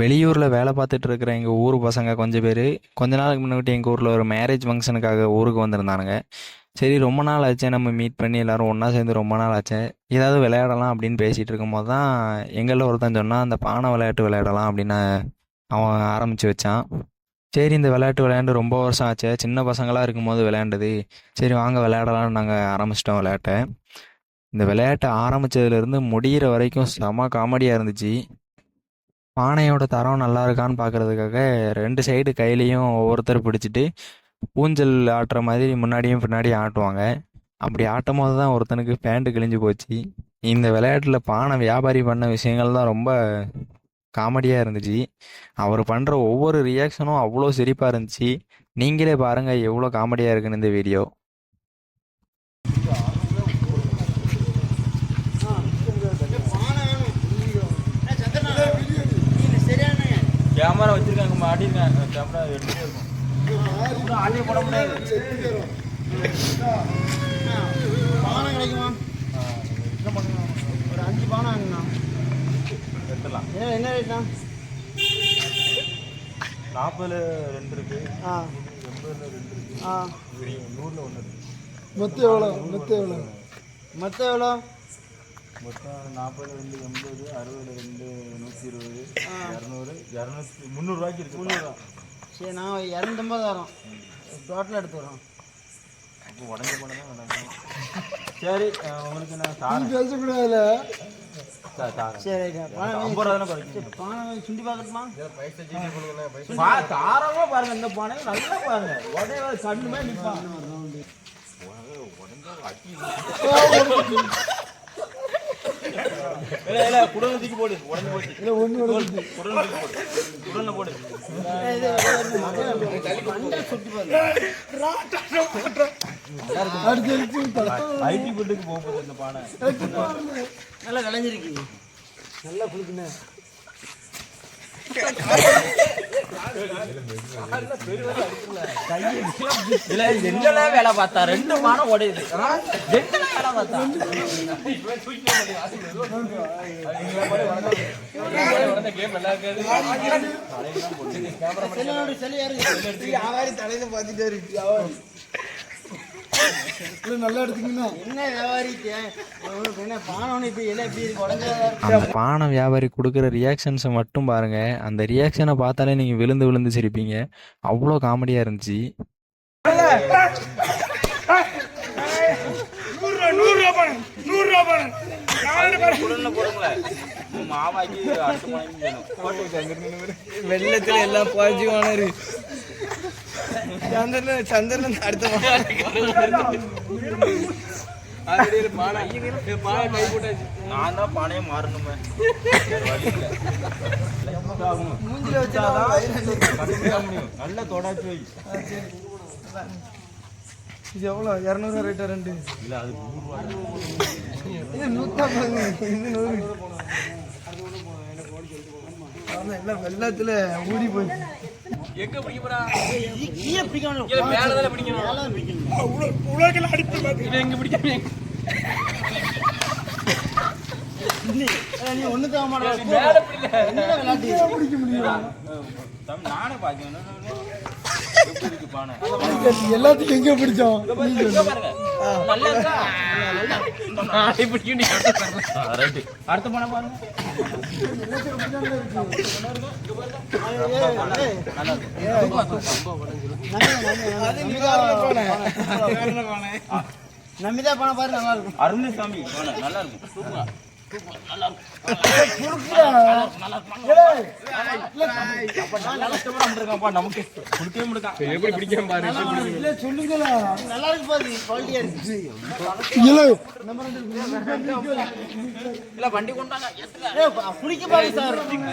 வெளியூரில் வேலை பார்த்துட்டு இருக்கிற எங்கள் ஊர் பசங்க கொஞ்சம் பேர் கொஞ்ச நாளுக்கு முன்னாடி எங்கள் ஊரில் ஒரு மேரேஜ் ஃபங்க்ஷனுக்காக ஊருக்கு வந்திருந்தானுங்க. சரி ரொம்ப நாள் ஆச்சே நம்ம மீட் பண்ணி எல்லாரும் ஒன்றா சேர்ந்து ரொம்ப நாள் ஆச்சே. ஏதாவது விளையாடலாம் அப்படின்னு பேசிகிட்டு இருக்கும்போது தான் எங்களில் ஒருத்தன் சொன்னால் அந்த பானை விளையாட்டு விளையாடலாம் அப்படின்னு அவன் ஆரம்பித்து வச்சான். சரி இந்த விளையாட்டு விளையாண்டு ரொம்ப வருஷம் ஆச்சே சின்ன பசங்களாக இருக்கும்போது விளையாண்டது. சரி வாங்க விளையாடலாம்னு நாங்கள் ஆரம்பிச்சிட்டோம் விளையாட்டை. இந்த விளையாட்டை ஆரம்பிச்சதுலேருந்து முடியிற வரைக்கும் செம காமெடியாக இருந்துச்சு. பானையோட தரம் நல்லா இருக்கான்னு பார்க்கறதுக்காக ரெண்டு சைடு கையிலையும் ஒவ்வொருத்தர் பிடிச்சிட்டு ஊஞ்சல் ஆட்டுற மாதிரி முன்னாடியும் பின்னாடியும் ஆட்டுவாங்க. அப்படி ஆட்டும் போது தான் ஒருத்தனுக்கு பேண்ட்டு கிழிஞ்சு போச்சு. இந்த விளையாட்டில் பானை வியாபாரி பண்ண விஷயங்கள் தான் ரொம்ப காமெடியாக இருந்துச்சு. அவர் பண்ணுற ஒவ்வொரு ரியாக்ஷனும் அவ்வளோ சிரிப்பாக இருந்துச்சு. நீங்களே பாருங்கள் எவ்வளோ காமெடியாக இருக்குன்னு இந்த வீடியோ கேமரா வச்சிருக்காங்க மாட்டிருக்காங்க கேமரா எடுத்துட்டே இருக்கும். ஆடியோ போட முடியாது. பானை கிடைக்குமா? ஒரு அஞ்சு பானை வாங்கண்ணா. எடுத்துடலாம். என்ன என்ன ரேட்ண்ணா நாற்பதுல ரெண்டு இருக்கு. ஆ. எண்பதுல ரெண்டு இருக்கு. ஆ. நூறுல ஒன்று இருக்கு. மொத்தம் எவ்வளோ? மொத்தம் எவ்வளோ? மொத்தம் எவ்வளோ? மொத்தம் நாற்பதுல ரெண்டு எண்பது அறுபதுல இரநூத்தி முந்நூறுரூவாய்க்கு இருக்கு. முந்நூறுவா. சரி நான் இரநூத்தம்பது வரோம் டோட்டல் எடுத்து வரோம். அப்போ உடஞ்ச பணம் தான் வேணாம். சரி உங்களுக்கு நான் தாரேன். பேசக்கூடாதுல. சரி ஐம்பது ரூபா தானே குறைக்கும் பானை சுண்டி பார்க்கட்டுமா? பா தாராளமா பாருங்க இந்த பானை நல்லா பாருங்க. உடனே கண்ணுமே நிற்பான் இல்ல குடல தூக்கி போடு உடனே போச்சு இல்ல ஒண்ணு குடல தூக்கி போடு குடல்ல போடு ஐடி பில்டுக்கு போக போகுது இந்த பானை நல்லா கலைஞ்சிருக்கு நல்லா குளிக்குண்ணே இல்ல என்னல வேலை பார்த்தா ரெண்டு பானை உடையுது என்ன வேலை பார்த்தா தலையில பார்த்துட்டே இருக்கு பானை வியாபாரி கொடுக்குற ரியாக்ஷன்ஸை மட்டும் பாருங்க. அந்த ரியாக்ஷனை பார்த்தாலே நீங்கள் விழுந்து விழுந்து சிரிப்பீங்க. அவ்வளோ காமெடியாக இருந்துச்சு. வெள்ளத்துல எல்லாம் பாசிட்டிவான சந்திரன் சந்திரன் அடுத்த நான் தான் பானையை மாறணுமே. மூஞ்சில முடியும். நல்லா தொடாச்சு வை இது எவ்வளோ இரநூறு ரேட்டா ரெண்டு இல்ல அது இது நூற்றம்பது இது நூறு ஆமா, எல்லாம் வெள்ளத்துல ஊறி போச்சு எங்க பிடிக்க போறா கீழே பிடிக்கணும் மேல தானே பிடிக்கணும் மேல தான் பிடிக்கணும் இது எங்க பிடிக்க நீ ஒண்ணு தர மாட்டா என்ன பிடிக்க முடியும் தம்பி, நானே பாக்கேன் எப்படி இருக்கு பானை எல்லாத்துக்கும் எங்க பிடிச்சோம் இங்க அடுத்த பாருங்க பணம் பாரு நல்லா இருக்கும். அருண் சாமி நல்லா இருக்கும் சூப்பரா நமக்கு குடுக்கவே முடியும் எப்படி பிடிக்காம பாரு இல்ல நல்லா இருக்கு பாரு குவாலிட்டியா இருக்கு இல்ல இல்ல வண்டி கொண்டாங்க குடிக்க பாரு சார் அங்க